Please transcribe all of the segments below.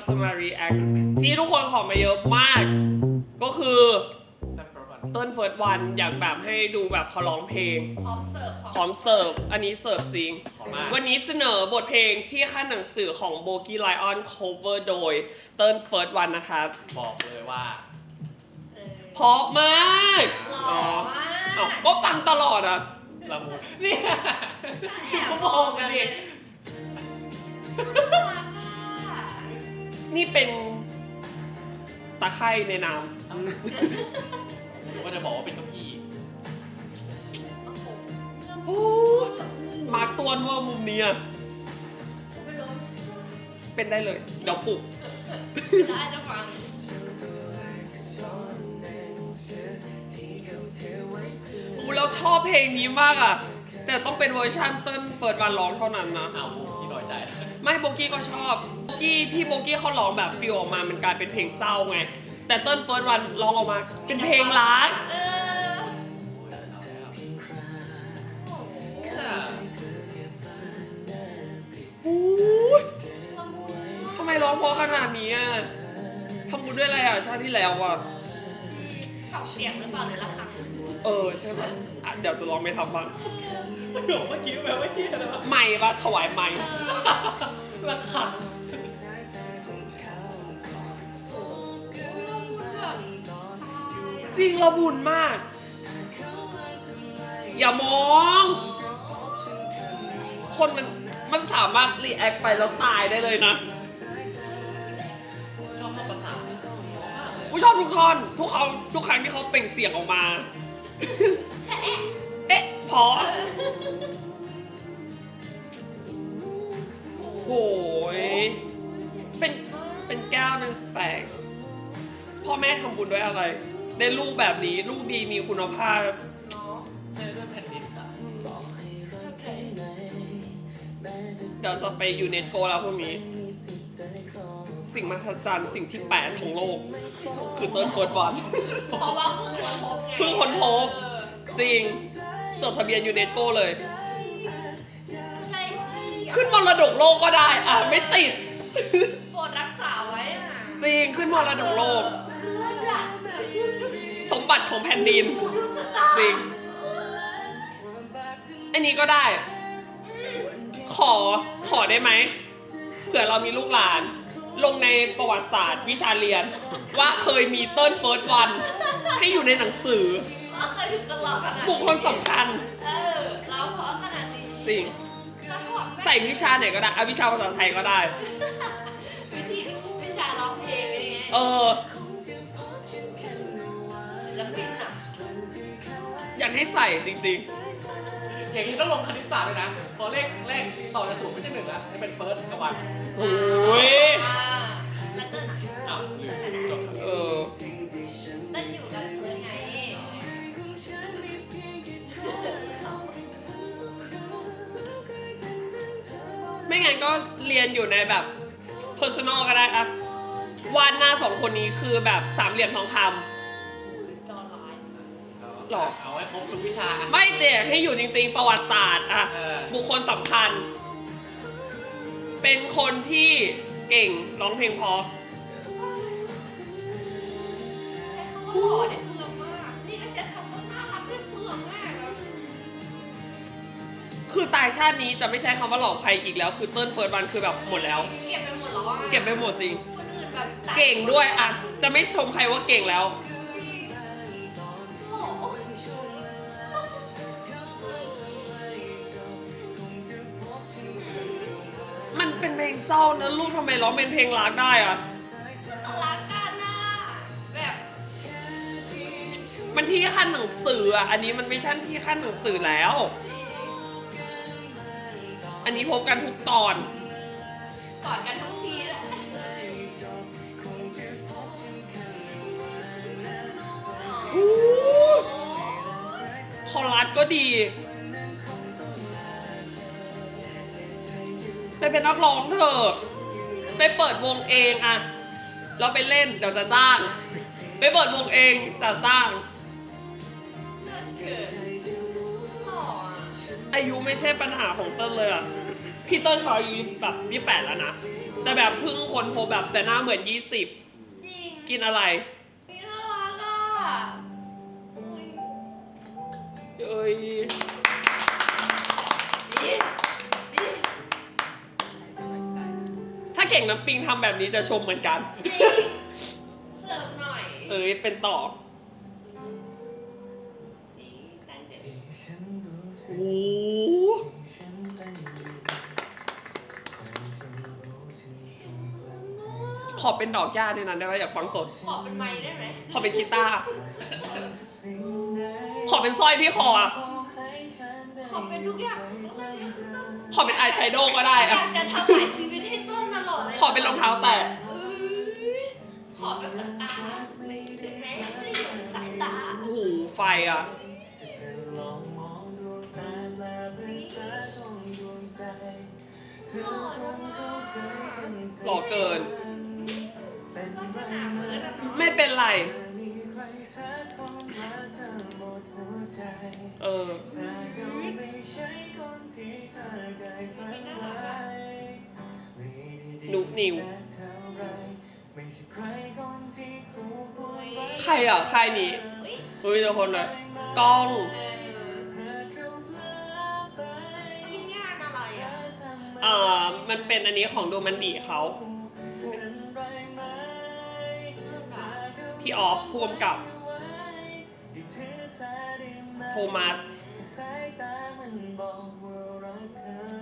ก็จะมา react ที่ทุกคนขอมาเยอะมาก ก็คือจันทร์วันเต้นเฟิร์สวันอยากแบบให้ดูแบบเขาร้องเพลง พร้อมเสิร์ฟพร้อมเสิร์ฟ อันนี้เสิร์ฟจริงขอมากวันนี้เสนอบทเพลงที่ขั้นหนังสือของโบกี้ไลออน cover โดยเติ้ลเฟิร์สวันนะครับ บอกเลยว่าเออเพราะมากหล่อมากอ้าวก็ฟังตลอดอะละมุนเนี่ยแอบมองกันเลยน่ารักอะ นี่เป็นตะไคร่ในน้ว่าจะบอกว่าเป็นเก้าอี้โอ้โหำมาร์กตัวว่ามุมนี้อะไม่รู้เป็นได้เลย เดี๋ยวปลุกได้จะฟังอูเราชอบเพลงนี้มากอะ แต่ต้องเป็นเวอร์ชันเติ้ลเฟิร์สวันร้องเท่านั้นนะอ้าวที่น้อยใจ ไม่โบกี้ก็ชอบโบกี้ที่โบกี้เขาร้องแบบฟิลออกมามันกลายเป็นเพลงเศร้าไง แต่เติ้ลเฟิร์สวันร้องออกมา เป็นเพลงรักเออโอ้โหอู้ยละมุนทำไมร้องเพราะขนาดนี้อะทำบุญด้วยอะไรอะชาติที่แล้วอะ เป่าเสียงหรือเปล่าหรือละครั้ง เออใช่ไหมอะเดี๋ยวจะลองไปทำบ้างเดี๋ยวเมื่อกี้แบบว่าเฮียอะไรวะไม่ปะถวายไม่ละขันจริงละบุญมาก อย่ามอง คนมันมันสามารถรีแอคไปแล้วตายได้เลยนะชอบเข้าประสาทกูชอบทุกท่อนทุกเขาทุกครั้งที่เขาเปล่งเสียงออกมา เอ๊ะพอโหยเป็นเป็นแก้วเป็นสแต็กพ่อแม่ทำบุญด้วยอะไรได้ลูกแบบนี้ลูกดีมีคุณภาพ เนาะเจอด้วยแผ่นดินอะเดี๋ยวจะไปยูเนสโกแล้วพวกนี้ สิ่งมหัศจรรย์สิ่งที่แปดของโลก คือเติร์ดเฟิร์สวันเพราะว่าเพิ่งค้นพบไงเพิ่งค้นพบ เออจริง จดทะเบียนยูเนสโกเลย ใช่ขึ้นมรดกโลกก็ได้ อะ ไม่ติด โปรดรักษาไว้อะจริง ขึ้นมรดกโลก เพื่อนอะสมบัติของแผ่นดินกูดูสตาร์จริง อันนี้ก็ได้ ขอ ขอได้ไหม เผื่อเรามีลูกหลาน ลงในประวัติศาสตร์วิชาเรียน ว่าเคยมีเติ้ลเฟิร์สวันให้อยู่ในหนังสือว่าเคยถึงตลอดขนาดนี้บุคคลสำคัญเออเราเพราะขนาดนี้จริงซัพพอร์ตใส่วิชาไหนก็ได้อะวิชาภาษาไทยก็ได้ วิธีวิชาร้องเพลงเป็นยังไงเออ ศิลปินอะอยากให้ใส่จริง อย่างนี้ต้องลงคณิตศาสตร์ด้วยนะพอเลขเลขต่อจากศูนย์ไม่ใช่หนึ่งละให้เป็นเฟิร์สกับวันๆโอ้ยอ่าแล้วเต้นอะอ้าวลืมจบครับเออเต้นอยู่กันเพื่อนไงไม่งั้นก็เรียนอยู่ในแบบ personal ก็ได้อะวาดหน้าสองคนนี้คือแบบสามเหลี่ยมทองคจอไลน์ หรอเอาไว้ครบทุกวิชาอะำไม่แต่ให้อยู่จริงๆประวัติศาสตร์อะเออ บุคคลสำคัญ เป็นคนที่เก่งร้องเพลงเพราะใช้คำว่าหล่อได้เปลืองมาก นี่ก็ใช้คำว่าน่ารักได้เปลืองมากแล้วคือตายชาตินี้จะไม่ใช้คำว่าหลอกใครอีกแล้ว คือเติ้ลเฟิร์สวันคือแบบหมดแล้ว เก็บไปหมดแล้วอะเก็บไปหมดจริง คนอื่นแบบตัเก่งด้วยอะจะไม่ชมใครว่าเก่งแล้ว เป็นเพลงเศร้านะลูกทำไมร้องเป็นเพลงรักได้อะรักกันนะแบบมันที่ขั้นหนังสืออะอันนี้มันไม่ใช่ที่ขั้นหนังสือแล้ว อันนี้พบกันทุกตอน สอนกันทั้งทีแหละอู้คอรัสก็ดี ไปเป็นนักร้องเถอะไปเปิดวงเองอะเราไปเล่นเดี๋ยวจะจ้าง ไปเปิดวงเองจะจ้างเกิดหล่ออะอายุไม่ใช่ปัญหาของเติ้ลเลยอะพี่เติ้ลเขาอายุแบบยี่แปดแล้วนะโแต่แบบเพิ่งค้นพบแบบแต่หน้าเหมือน20จริงกินอะไรนี่น่ารักอะอุ๊ยเอ้ย ถ้าเก่งน้ำปิงทำแบบนี้จะชมเหมือนกันจริงเสิร์ฟหน่อยเอ้ยเป็นต่อนี่ตั้งเดี๋ยวโอ้โหขอเป็นดอกหญ้าด้วยนะได้ไหมอยากฟังสด ขอเป็นไม้ได้ไหมขอเป็นกีตาร์ ขอเป็นสร้อยที่คออะขอเป็นทุกอย่าง ขอเป็นอายแชโดว์ก็ได้ออะยากจะถวายชีวิตให้ต้นตลอด เลยขอเป็นรองเท้าแตะเอ้ยขอเป็นขนตาถึงแม้ไม่ได้อยู่ในสายตาโอ้โหไฟอะหล่อจังเลยหล่อเกินวาสนาเพิร์ดอนาะไม่เป็นไร เออ นุกนิว ใครอะใครนี้อุ้ยเฮ้ยทุกคนเลยกล้องเออนี่งานอะไรอะอ่ามันเป็นอันนี้ของดูมันดีเขา พี่ออฟผู้กำกับ โทมัสโ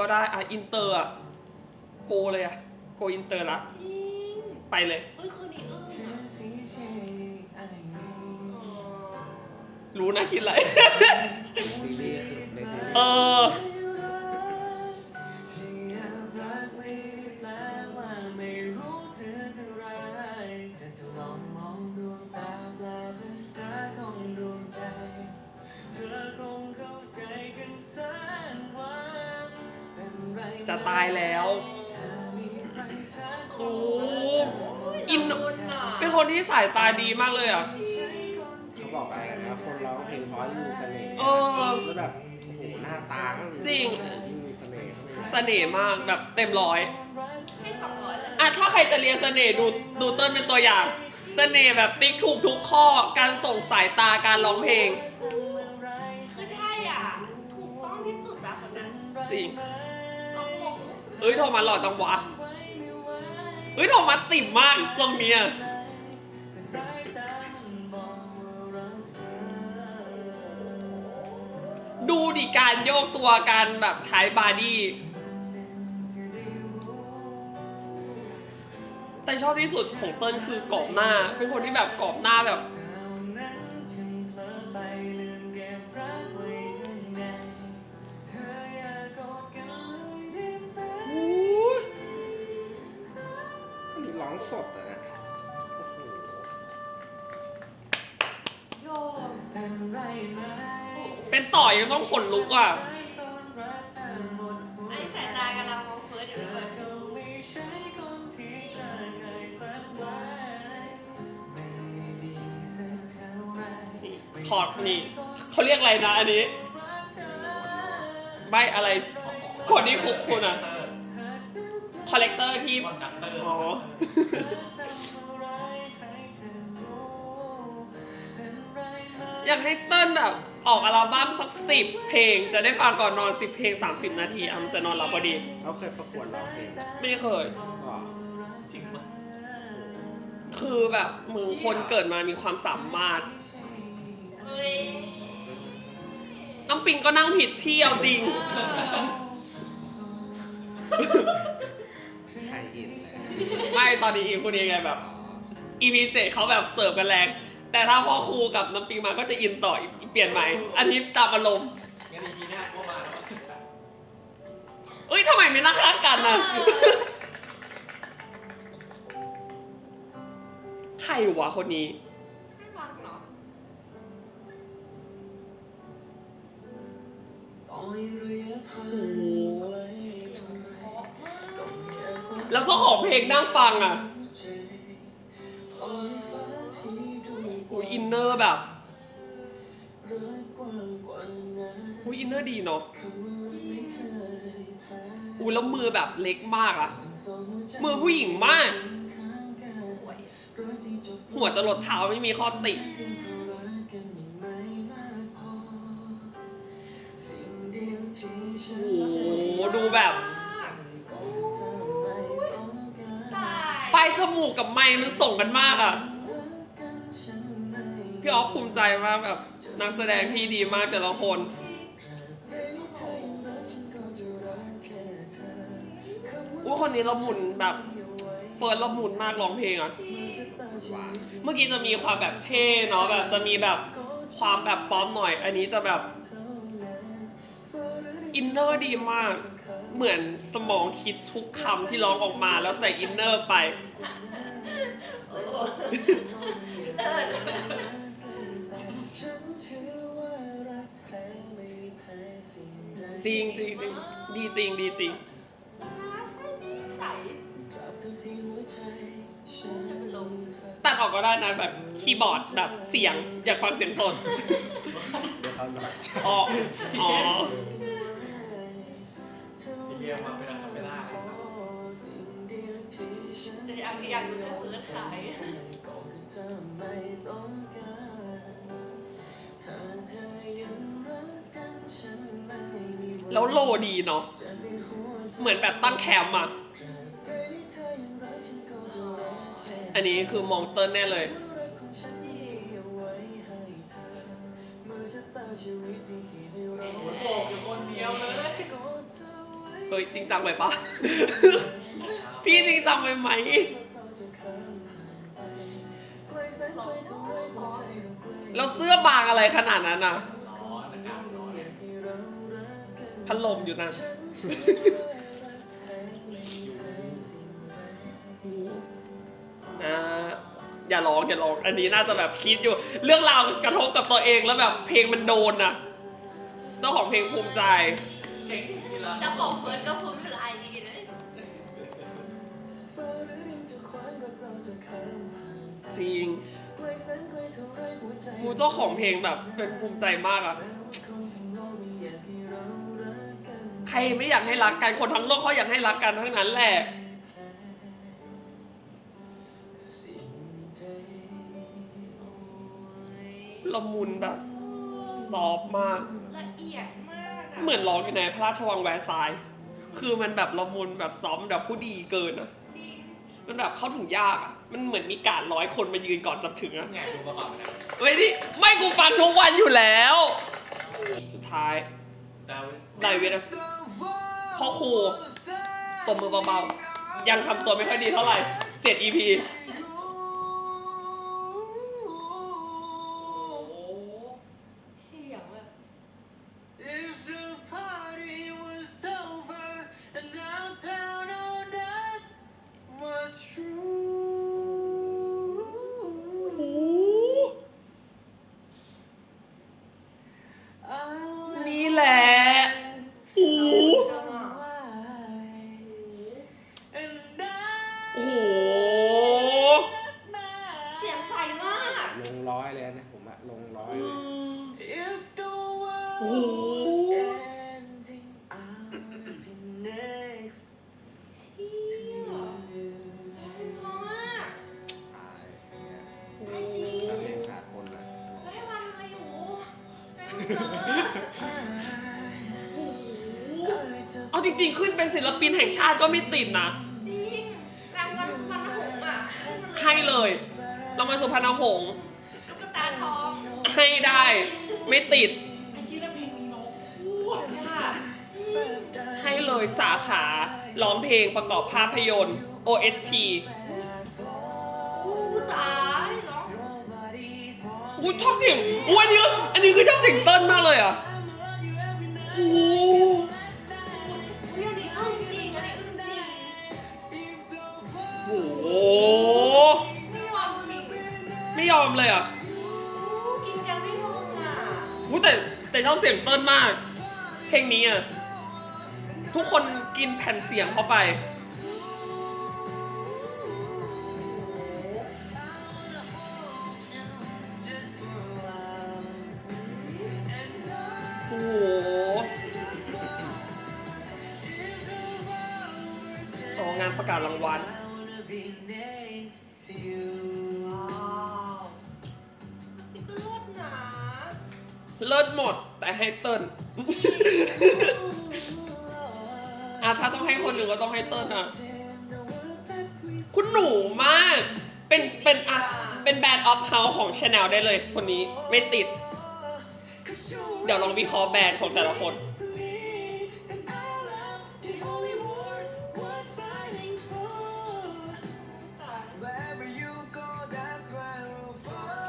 ก็ได้อะอินเตอร์อะโกเลยอะโกอินเตอร์ละจริงไปเลยเฮ้ยคนนี้อึ้งอะเออรู้นะคิดอะไร ซีรีส์คือในซีรีส์ เออ จะตายแล้วโอ้โหอินละมุนอะเป็นคนที่สายตาดีมากเลยอะ เขาบอกอะไรกันนะคนร้องเพลงเพราะยิ่งมีเสน่ห์เออ แล้วแบบโอ้โหหน้าตาก็จริง ยิ่งมีเสน่ห์เข้าไปเสน่ห์มากแบบเต็มร้อยให้สองร้อยเลยอะถ้าใครจะเรียนเสน่ห์ดูดูเต้นเป็นตัวอย่าง เสน่ห์แบบติ๊กถูกทุกข้อการส่งสายตาการร้องเพลง คือใช่อะ ถูกต้องที่สุดอะคนนั้นจริงเรางง เอ้ยโทมัสหล่อจังวะเอ้ยโทมัสติ่มมากทรงเนี้ยดูดิการโยกตัวการแบบใช้บาดี้ แต่ชอบที่สุดของเติ้ลคือกรอบหน้า เป็นคนที่แบบกรอบหน้าแบบ เป็นต่อยังต้องขนลุกอะอันนี้สายตากำลังมองเฟิร์สอยู่เลยคอร์ดนี่เขาเรียกอะไรนะอันนี้ ไม่อะไรคนที่คุกคุณอะ คอลเลกเตอร์ที่คอนดักเตอร์อ๋อ อยากให้เติ้ลแบบออกอัลบั้มสักสิบเพลง จะได้ฟังก่อนนอนสิบเพลง30นาทีอะมันจะนอนหลับพอดี เขาเคยประกวดร้องเพลงไม่ได้เคยหรอจริงปะคือแบบมึงคนเกิดมามีความสามารถ เฮ้ยน้ำปิงก็นั่งผิดที่เอาจริง ใครอินเลยไม่ตอนนี้อีคนนี้ไงแบบ EP เจเขาแบบเสิร์ฟกันแรง แต่ถ้าพ่อครูกับน้ำปิงมาก็จะอินต่ออีกเปลี่ยนใหม่ อันนี้จับอารมณ์งั้นอีพีหน้าก็มาแล้วเอ้ยทำไมไม่นั่งข้างกันนะใครวะคนนี้น่ารักเนาะโอ้โหแล้วเจ้าของเพลงนั่งฟังอะโอ้ ยอินเนอร์แบบรักกว้างอุ้ยอินเนอร์ดีเนาะอุ้ยแล้วมือแบบเล็กมากอะมือผู้หญิงมากสวยหัวจะหลดเท้าไม่มีข้อติโอ้โหดูแบบตายปลายจมูกกับไม้มันส่งกันมากอะ พี่ออฟภูมิใจมากแบบนักแสดงที่ดีมากแต่ละคน อุ้ยคนนี้ละมุนแบบเฟิร์สละมุนมากร้องเพลงอะเมื่อกี้จะมีความแบบเท่เนาะแบบจะมีแบบความแบบป๊อปหน่อย อันนี้จะแบบอินเนอร์ดีมาก เหมือนสมองคิดทุกคำที่ร้องออกมาแล้วใส่อินเนอร์ไป เลิศ จริงจริงจริงดีจริงดีจริงใสใสจะเป็นลมตัดออกก็ได้นะแบบคีย์บอร์ดแบบเสียงอยากฟังเสียงสดเดี๋ยวเขาหน่อยอ๋ออ๋อเรียกมาเป็นอะไรไม่ได้จะอยากอยากดูเลือดขาย แล้วโลดีเนาะเหมือนแบบตั้งแคมป์อะอันนี้คือมองเติ้ลแน่เลยโบกอยู่คนเดียวเลยเฮ้ยจริงจังไปปะ พี่จริงจังไปไหม แล้วเสื้อบางอะไรขนาดนั้นอะ พัดลมอยู่นะอ่าอย่าร้องอย่าร้อง อันนี้น่าจะแบบคิดอยู่ เรื่องราวกระทบกับตัวเองแล้วแบบเพลงมันโดนอะ เจ้าของเพลงภูมิใจเก่งจริงๆแล้วเจ้าของเฟิร์สก็ภูมิใจดีเลยจริงมูเจ้าของเพลงแบบเป็นภูมิใจมากอะ ใครไม่อยากให้รักกันคนทั้งโลกเขาอยากให้รักกันทั้งนั้นแหละละมุนแบบซอฟต์มาก ละเอียดมากอะเหมือนร้องอยู่ในพระราชวังแวร์ซายน์คือมันแบบละมุนแบบซ้อมแบบผู้ดีเกินอะจริงมันแบบเข้าถึงยากอะมันเหมือนมีการร้อยคนมายืนก่อนจะถึงอะ ไงดูประกอบไปนะ ไม่ดิไม่กูฟังทุกวันอยู่แล้ว สุดท้าย ดาวิสไดวิดพ่อครูตบมือเบาๆ ยังทำตัวไม่ค่อยดีเท่าไหร่เจ็ด EP ศิลปินแห่งชาติก็ไม่ติดนะ จริงรางวัลสุพรรณหงส์อะให้เลยรางวัลสุพรรณหงษ์ตุ๊กตาทองให้ได้ไม่ติด ไอ้ที่แล้วเพลงนี้เนาะโคตรค่ะให้เลยสาขาร้องเพลงประกอบภาพยนตร์ OST อู้ตายเนาะอู้ชอบเสียงอู้อันนี้ก็อันนี้คือชอบเสียงเต้นมากเลยอะอู้อุ้ย ยอมเลยอะกินกันไม่ลงอะแต่แต่ชอบเสียงเติ้ลมาก เพลงนี้อะ ทุกคนกินแผ่นเสียงเข้าไป โอ้งานประกาศรางวัล เลิศหมด แต่ให้เติ้ลอะถ้าต้องให้คนหนึ่งก็ต้องให้เติ้ลอะ คุณหนูมาก เป็นเป็นอะเป็นแบรนด์ออฟเฮาส์ของชาแนลได้เลย คนนี้ไม่ติด เดี๋ยวลองวิเคราะห์แบรนด์ของแต่ละคน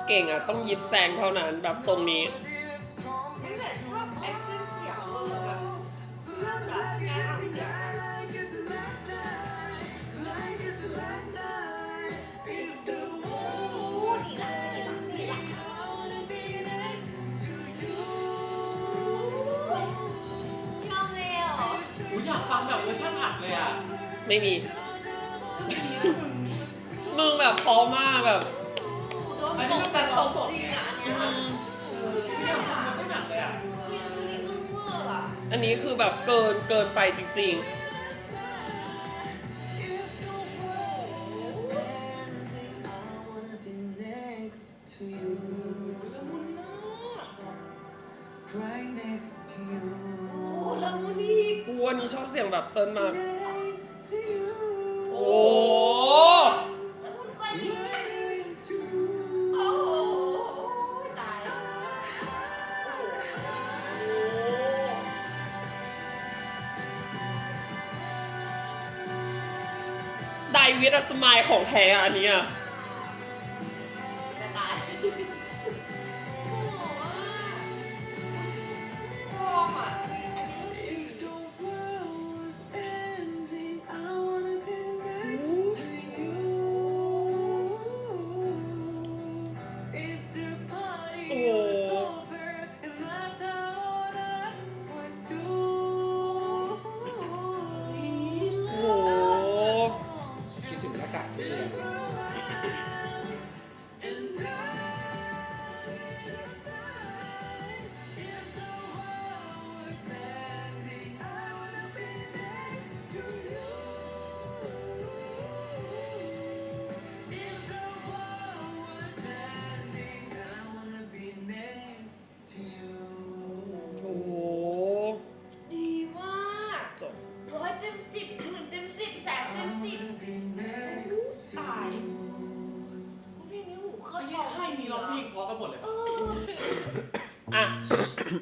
เก่งอะ ต้องยิบแซงเท่านั้นแบบทรงนี้ ไม่มี มึงแบบพร้อมมากแบบโดนตกแบบตกจริงอะอันเนี้ยอืมอยากฟังเวอร์ชันอัดเลยอะคือนี่อึ้งเวอร์อะอันนี้คือแบบเกินเกินไปจริง I wanna be next to you ละมุนมาก right next to you โอ้ละมุนอีกๆกูวันนี้ชอบเสียงแบบเติ้ลมาก next to you โอ้ละมุนกว่าอีก next to you โอ้โหตายไดวิดสมายของแท้อะอันเนี้ย นี้ร้องเพลงเพราะกันหมดเลยเอออะ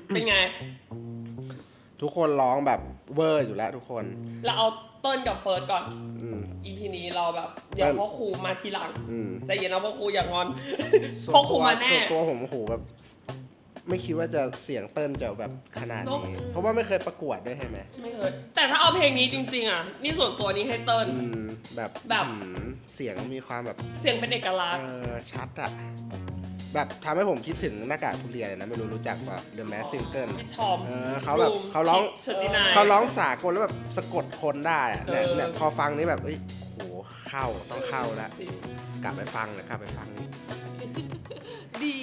เป็นไง ทุกคนร้องแบบเวอร์อยู่แล้วทุกคนเราเอาเติ้ลกับเฟิร์สก่อน อืม อีพีนี้เราแบบเดี๋ยวเติ้ลพ่อครูมาทีหลังอืม ใจเย็นนะพ่อครูอย่างงอนส่วนพ่อครูตัวมาแน่ ส่วนตัวผมโอ้โหแบบไม่คิดว่าจะเสียงเติ้ลจะแบบขนาดเนนี้อะ เพราะว่าไม่เคยประกวดด้วยใช่ไหมไม่เคยแต่ถ้าเอาเพลงนี้จริง ๆ อะ นี่ส่วนตัวนี้ให้เติ้ล อืมแบบแบบ อืมเสียงมีความแบบเสียงเป็นเอกลักษเอณ์อชัดอะ แบบทำให้ผมคิดถึงหน้ากากทุเรียนเลยนะไม่รู้รู้จักป่ะ The Mask Singer ชอมเออเขาแบบเขาร้อง เชตินายเขาร้องสากลแล้วแบบสะกดคนได้อะเนี่ยเออเนี่ยพอฟังนี้แบบเอ้ยโหเข้าต้องเข้าแล้วจริงกลับไปฟังนะกลับไปฟังนี่ดี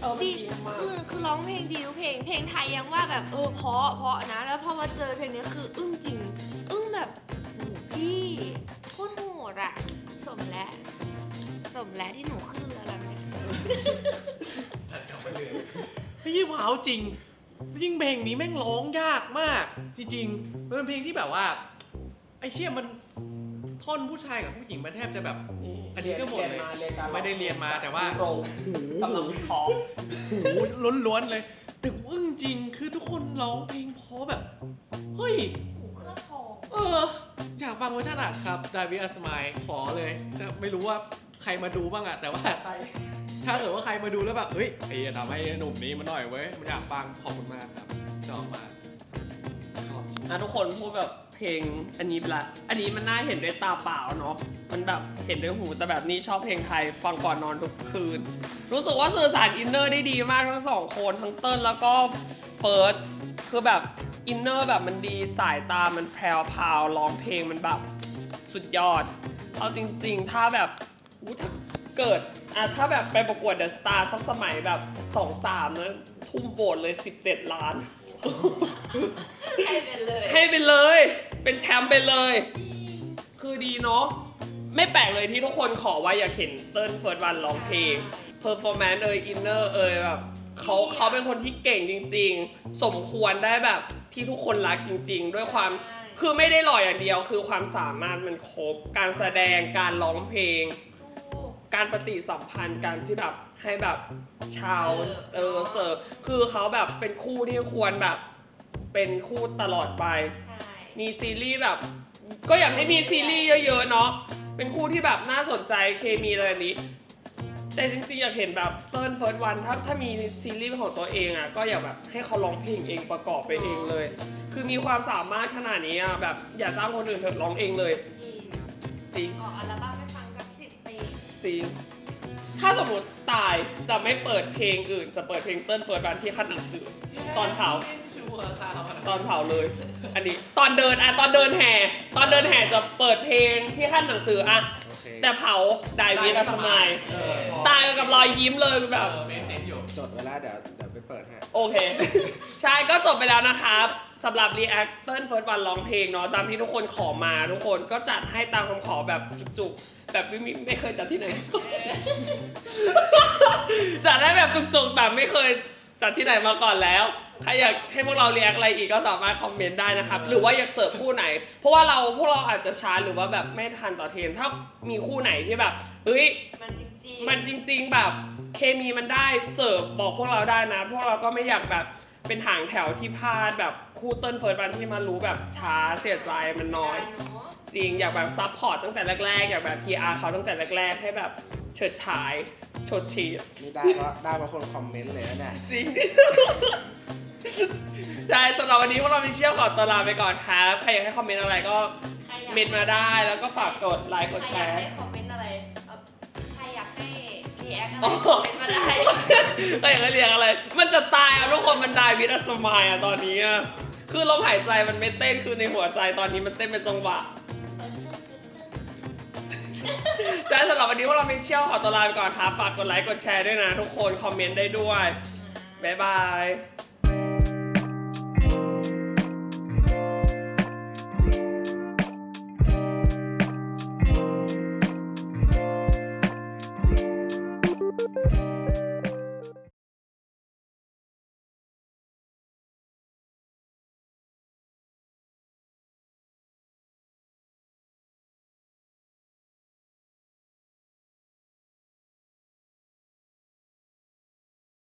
เออมันดีดีมาก คือคือร้องเพลงดีทุกเพลง เพลงไทยยังว่าแบบเออเพราะเพราะนะ แล้วพอมาเจอเพลงนี้คืออึ้งจริง อึ้งแบบโหพี่โคตรโหดอะสมแล้วส มแล้วที่หนูคืออะไรเนี่ยสัตว์กลับไปเลยไม่ยี่ว้าวจริง ยิ่งเพลงนี้แม่งร้องยากมาก จริงๆมันเป็นเพลงที่แบบว่าไอ้เชี่ยมันท่อนผู้ชายกับผู้หญิงมันแทบจะแบบ อันนี้ก็หมดเลยรีนมารีนการไม่ได้เรียนมาแต่ว่าโรงกำลังวิเคราะห์โอ้โหล้วนๆเลยแต่อึ้งจริงคือทุกคนร้องเพลงเพราะแบบเฮ้ยหูเครื่องทองเออ อยากฟังเวอร์ชันอัดครับดาวิอัสมายขอเลยแต่ไม่รู้ว่า ใครมาดูบ้างอะแต่ว่าใช่ถ้าเกิดว่าใครมาดูแล้วแบบเฮ้ยไอ้ทำให้หนุ่มนี้มาหน่อยเว้ยมันอยากฟังขอบคุณมากครับชอบมากชอบอะทุกคนพูดแบบเพลงอันนี้ไปละ อันนี้มันน่าเห็นด้วยตาเปล่าเนาะมันแบบเห็นด้วยหูแต่แบบนี้ชอบเพลงไทยฟังก่อนนอนทุกคืน รู้สึกว่าสื่อสารอินเนอร์ได้ดีมากทั้งสองคนทั้งเติ้ลแล้วก็เฟิร์สคือแบบอินเนอร์แบบมันดีสายตามันแพรวพราวร้องเพลงมันแบบสุดยอด เอาจริง ๆ ถ้าแบบ อู้ถ้าเกิดอะถ้าแบบไปประกวดเดอะสตาร์สักสมัยแบบสองสามนะทุ่มโหวตเลย 17 ล้าน ให้ไปเลยให้ไปเลย เป็นแชมป์ไปเลย คือดีเนาะไม่แปลกเลยที่ทุกคนขอว่าอยากเห็นเติ้ลเฟิร์สวันร้องเพลงเพอร์ฟอร์แมนซ์เอยอินเนอร์เอยแบบเขาเขาเป็นคนที่เก่งจริง ๆ สมควรได้แบบที่ทุกคนรักจริง ๆ ด้วยความคือไม่ได้หล่ออย่างเดียว คือความสามารถมันครบ การแสดงการร้องเพลงถู กการปฏิสัมพันธ์การที่แบบให้แบบชาวเออเสิร์ฟคือเขาแบบเป็นคู่ที่ควรแบบ เป็นคู่ตลอดไป ใช่มีซีรีส์แบบ ก็อยากให้มีซีรีส์เยอะๆเนาะเป็นคู่ที่แบบน่าสนใจเคมีอะไรแบบนี้ แต่จริงๆอยากเห็นแบบเติ้ลเฟิร์สวันถ้าถ้ามีซีรีส์เป็นของตัวเองอะก็อยากแบบให้เขาร้องเพลงเองประกอบไปเองเลย คือมีความสามารถขนาดนี้อะแบบอย่าจ้างคนอื่นเถอะร้องเองเลย จริงจริงออกอัลบั้ม ริงถ้าสมมติตายจะไม่เปิดเพลงอื่น จะเปิดเพลงเติ้ลเฟิร์สวันที่ขั้นหนังสือ ตอนเผา ชัวร์ครับตอนเผาเลย อันนี้ตอนเดินอะตอนเดินแห่ ตอนเดินแห่จะเปิดเพลงที่ขั้นหนังสืออะโอเคแต่เผาไดวิดอัสมายเออตายกับรอยยิ้มเลยแบแบบบเมสเซนอยู่ จดเวลาเดี๋ยวเดี๋ยวไปเปิดให้ โอเค ใช่ก็จบไปแล้วนะครับสำหรับ React เติ้ลเฟิร์สวันร้องเพลงเนาะตามที่ทุกคนขอมาทุกคนก็จัดให้ตามคำขอแบบจุกๆ แบบไม่มีไม่เคยจัดที่ไหนจัดได้แบบจุกๆแบบไม่เคยจัดที่ไหนมาก่อนแล้ว ใครอยากให้พวกเราเรียกอะไรอีกก็สามารถคอมเมนต์ได้นะครับ หรือว่าอยากเสิร์ฟคู่ไหน เพราะว่าเราพวกเราอาจจะช้าหรือว่าแบบไม่ทันต่อเทรนถ้ามีคู่ไหนที่แบบเฮ้ยมันจริงๆ มันจริง ๆแบบ เคมีมันได้เสิร์ฟบอกพวกเราได้นะ พวกเราก็ไม่อยากแบบเป็นหางแถวที่พลาดแบบคู่เติ้ลเฟิร์สวันที่มารู้แบบช้าเสียใจมันน้อยได้เนาะจริงอยากแบบซัพพอร์ตตั้งแต่แรกๆ อยากแบบ PR เขาตั้งแต่แรกๆ ให้แบบเฉิดฉายชดชีดนี่ได้เพราะได้เพราะคนคอมเมนต์เลยนะเนี่ยจริง ได้สำหรับวันนี้พวกเรามีเชี่ยวขอตัวลาไปก่อนครับ ใครอยากให้คอมเมนต์อะไรก็ใครอยากเมนต์มาได้แล้วก็ฝากกดไลค์กดแชใครอยากร์ให้คอมเมนต์อะไร อ๋อคอมเมนมาได้ก็อย่างนั้นเรียกอะไร มันจะตายอะทุกคนมันได้วิทสมายอะตอนนี้อะคือลมหายใจมันไม่เต้นคือในหัวใจตอนนี้มันเต้นเป็นจังหวะใช่สำหรับวันนี้พวกเราไม่เชี่ยวขอตัวลาไปก่อนครับฝากกดไลค์กดแชร์ด้วยนะ ทุกคนคอมเมนต์ได้ด้วยบ๊ายบาย